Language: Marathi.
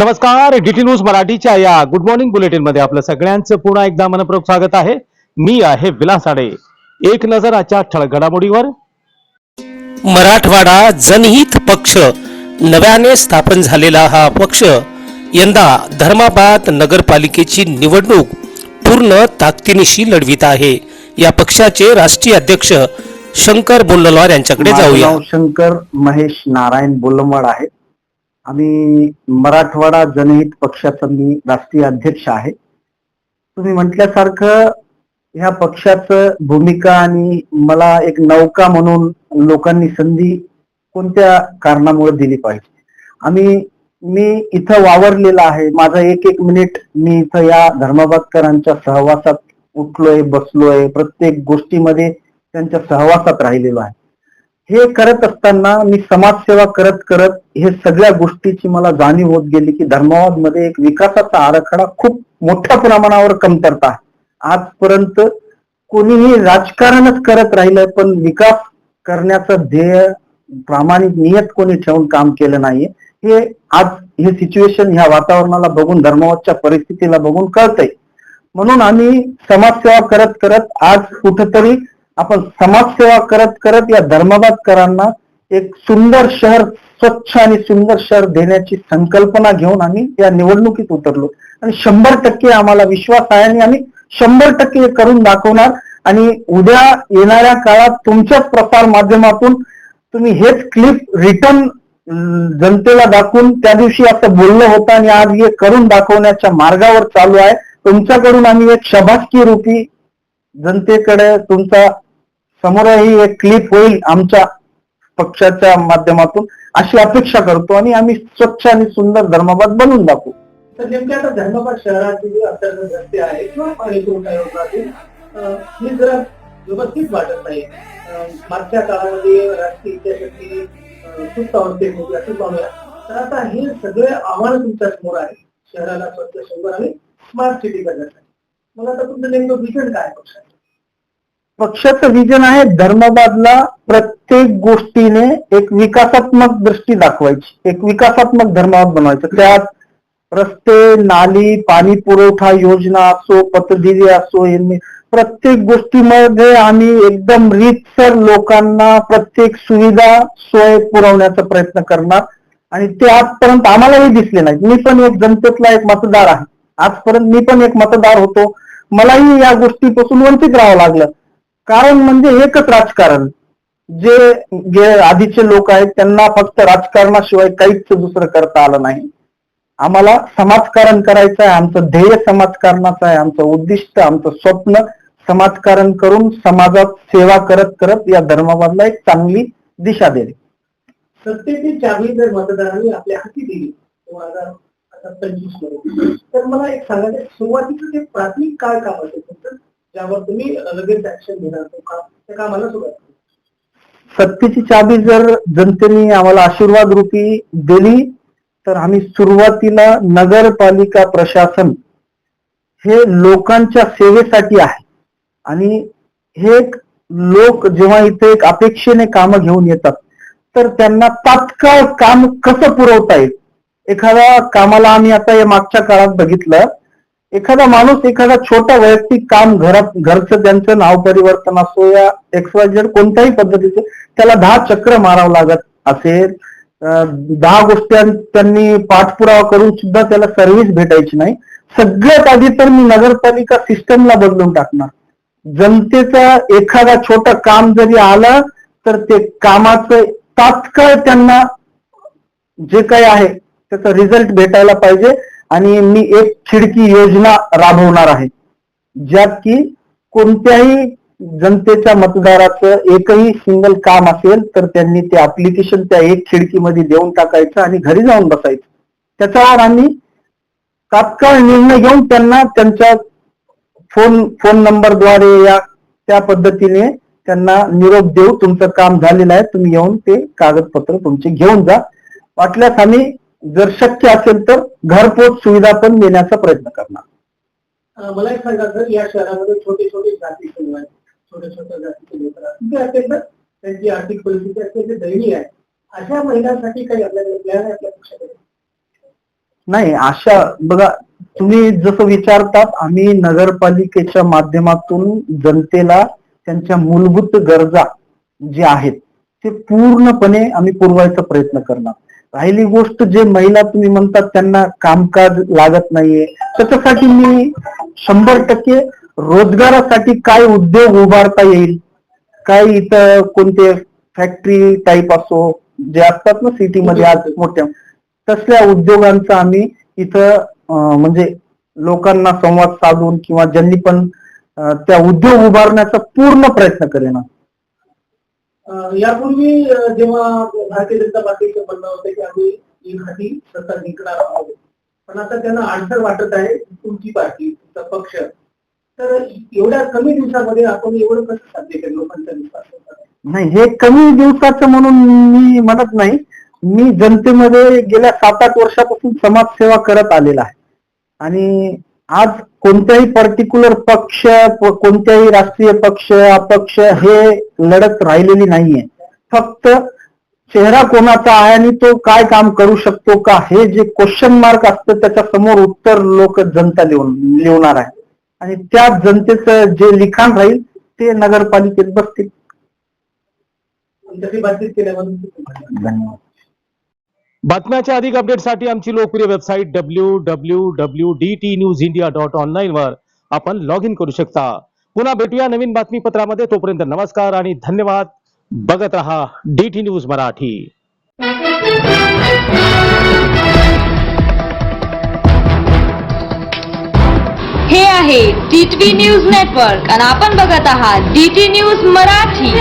नमस्कार डीटी न्यूज मराठीच्या या गुड मॉर्निंग बुलेटिनमध्ये आपलं सगळ्यांचं पुन्हा एकदा मनपूर्वक स्वागत आहे. मी आहे विलास आडे. एक नजर आजच्या ठळक घडामोडीवर मराठवाडा जनहित पक्ष नव्याने स्थापन झालेला हा पक्ष यंदा धर्माबाद नगरपालिकेची निवडणूक पूर्ण ताकदीनिशी लढवित आहे. या पक्षाचे राष्ट्रीय अध्यक्ष शंकर बोल्लवार यांच्याकडे जाऊया. शंकर महेश नारायण बोलमवाड आहे. आम्ही मराठवाडा जनहित पक्षाचा मी राष्ट्रीय अध्यक्ष आहे. तुम्ही म्हटल्यासारखं ह्या पक्षाचं भूमिका आणि मला एक नौका म्हणून लोकांनी संधी कोणत्या कारणामुळे दिली पाहिजे? आम्ही मी इथं वावरलेला आहे. माझा एक एक मिनिट मी इथं या धर्माबादकरांच्या सहवासात उठलोय बसलोय. प्रत्येक गोष्टीमध्ये त्यांच्या सहवासात राहिलेलो आहे. हे करत असताना मी समाजसेवा करत करत हे सगळ्या गोष्टीची मला जाणीव होत गेली की धर्माबादमध्ये एक विकासाचा आराखडा खूप मोठ्या प्रमाणावर कमतरता आजपर्यंत कोणीही राजकारणच करत राहिलंय पण विकास करण्याचं ध्येय प्रामाणिक नियत कोणी ठेवून काम केलं नाहीये. हे आज हे सिच्युएशन ह्या वातावरणाला बघून धर्मावादच्या परिस्थितीला बघून कळतंय. म्हणून आम्ही समाजसेवा करत करत आज कुठंतरी आपण समाजसेवा करत करत या धर्मबादकरांना एक सुंदर शहर स्वच्छ आणि सुंदर शहर देण्याची संकल्पना घेऊन आम्ही या निवडणुकीत उतरलो. आणि शंभर टक्के आम्हाला विश्वास आहे आणि आम्ही शंभर टक्के करून दाखवणार. आणि उद्या येणाऱ्या काळात तुमच्याच प्रसार माध्यमातून तुम्ही हेच क्लिप रिटर्न जनतेला दाखवून त्या दिवशी असं बोललं होतं आणि आज हे करून दाखवण्याच्या मार्गावर चालू आहे. तुमच्याकडून आम्ही एक शबासकी रूपी जनतेकडे तुमचा समोरही एक क्लिप होईल आमच्या पक्षाच्या माध्यमातून अशी अपेक्षा करतो आणि आम्ही स्वच्छ आणि सुंदर धर्माबाद बनवून दाखवू. तर नेमक्या आता धर्माबाद शहराची जी अंतर्गत रस्ते आहे किंवा पाणी पुरवठा योजना जरा व्यवस्थित वाटत नाही. मागच्या काळामध्ये राजकीय इतिहासाची अं, सुप्त तर आता हे सगळे आव्हान तुमच्यासमोर आहे. शहराला स्वच्छ शंभर आणि स्मार्ट सिटी करण्यासाठी मग आता तुमचं नेमकं विजन काय पक्षाचं? पक्षाचं विजन आहे धर्माबादला प्रत्येक गोष्टीने एक विकासात्मक दृष्टी दाखवायची. एक विकासात्मक धर्माबाद बनवायचं. त्यात रस्ते नाली पाणी पुरवठा योजना असो पतदिवे असो यांनी प्रत्येक गोष्टीमध्ये आम्ही एकदम रीतसर लोकांना प्रत्येक सुविधा सोय पुरवण्याचा प्रयत्न करणार. आणि ते आजपर्यंत आम्हालाही दिसले नाही मी पण एक जनतेतला एक मतदार आहे. आजपर्यंत मी पण एक मतदार होतो. मलाही या गोष्टीपासून वंचित राहावं लागलं. कारण म्हणजे एकच राजकारण. जे जे आधीचे लोक आहेत त्यांना फक्त राजकारणाशिवाय काहीच दुसरं करता आलं नाही. आम्हाला समाजकारण करायचं आहे आमचं ध्येय समाजकारणाचं आहे आमचं उद्दिष्ट आमचं स्वप्न समाजकारण करून समाजात सेवा करत करत या धर्माबादला एक चांगली दिशा देणे सत्तेची चावी जर मतदारांनी आपल्या हाती दिली. तर मला एक सांगायचं सुरुवातीचं जे प्राथमिक काळ काम असेल ज्यावर तुम्ही लगेच ऍक्शन घेणार. त्या कामाला सुरुवात सत्तेची चाबी जर जनतेने आम्हाला आशीर्वाद रूपी दिली तर आम्ही सुरुवातीला नगरपालिका प्रशासन हे लोकांच्या सेवेसाठी आहे. आणि हे एक लोक जेव्हा इथे एक अपेक्षेने काम घेऊन येतात तर त्यांना तात्काळ काम कसं पुरवता येईल? एखाद्या कामाला आम्ही आता या मागच्या काळात बघितलं एखादा माणूस एखादा छोटा वैयक्तिक काम घरात घरचं त्यांचं नाव परिवर्तन असो या एक्सवायझेड कोणत्याही पद्धतीचं त्याला दहा चक्र मारावं लागत असेल दहा गोष्टी त्यांनी पाठपुरावा करून सुद्धा त्याला सर्व्हिस भेटायची नाही. सगळ्यात आधी तर मी नगरपालिका सिस्टमला बदलून टाकणार. जनतेचा एखादा छोटं काम जरी आलं तर ते कामाचं तात्काळ त्यांना जे काही आहे त्याचा रिझल्ट भेटायला पाहिजे. आणि मी एक खिडकी योजना राबवणार आहे. ज्यात की कोणत्याही जनतेच्या मतदाराचं एकही सिंगल काम असेल तर त्यांनी ते अप्लिकेशन त्या एक खिडकीमध्ये देऊन टाकायचं आणि घरी जाऊन बसायचं. त्याच्यावर आम्ही तात्काळ निर्णय घेऊन त्यांना त्यांच्या फोन फोन नंबरद्वारे या त्या पद्धतीने त्यांना निरोप देऊ तुमचं काम झालेलं आहे तुम्ही येऊन ते कागदपत्र तुमचे घेऊन जा. वाटल्यास आम्ही जर शक्य असेल तर घरपोच सुविधा पण देण्याचा प्रयत्न करणार. मला एक सांगा सर या शहरामध्ये छोटे छोटे जाती समूह आहेत. छोट्या छोट्या जातीचे लोक राहतात असेल तर त्यांची आर्थिक परिस्थिती अत्यंत दयनीय आहे अशा महिलांसाठी काही आपल्याकडे प्लॅन आहे आपल्या पक्षाकडे नाही अशा बघा तुम्ही जसं विचारतात आम्ही नगरपालिकेच्या माध्यमातून जनतेला त्यांच्या मूलभूत गरजा जे आहेत ते पूर्णपणे आम्ही पुरवायचा प्रयत्न करणार. राहिली गोष्ट जे महिला तुम्ही म्हणतात त्यांना कामकाज लागत नाहीये. त्याच्यासाठी मी शंभर टक्के रोजगारासाठी काय उद्योग उभारता येईल? काय इथं कोणते फॅक्टरी टाईप असो जे असतात ना सिटीमध्ये आज मोठ्या तसल्या उद्योगांचा आम्ही इथं म्हणजे लोकांना संवाद साधून किंवा ज्यांनी पण त्या उद्योग उभारण्याचा पूर्ण प्रयत्न करेन यापूर्वी जेव्हा भारतीय जनता पार्टीचं म्हणणं होतं की आम्ही ही खाती सत्ता जिंकणार आहोत. पण आता त्यांना आडसर वाटत आहे तुमची पार्टी तुमचा पक्ष. तर एवढ्या कमी दिवसामध्ये आपण एवढं कसं साध्य केलं लोकांचा विश्वास नाही हे कमी दिवसाचं म्हणून मी म्हणत नाही. मी जनतेमध्ये गेल्या सात आठ वर्षापासून समाजसेवा करत आलेला आहे. आणि आज कोणत्याही पर्टिक्युलर पक्ष कोणत्याही राष्ट्रीय पक्ष अपक्ष हे लढत राहिलेली नाहीये. फक्त चेहरा कोणाचा आहे आणि तो काय काम करू शकतो का हे जे क्वेश्चन मार्क असतं त्याच्यासमोर उत्तर लोक जनता लिहून लिहणार आहे. आणि त्या जनतेचं जे लिखाण राहील ते नगरपालिकेत बसतील. धन्यवाद. बातम्याच्या अधिक अपडेटसाठी आमची लोकप्रिय website W W W D T news India dot online वर आपण लॉग इन करू शकता. पुन्हा भेटूया नवीन बातमीपत्रामध्ये. तोपर्यंत नमस्कार आणि धन्यवाद. बघत रहा डी टी न्यूज मराठी. हे आहे टी न्यूज नेटवर्क आणि आपण बघत आहात डी न्यूज मराठी.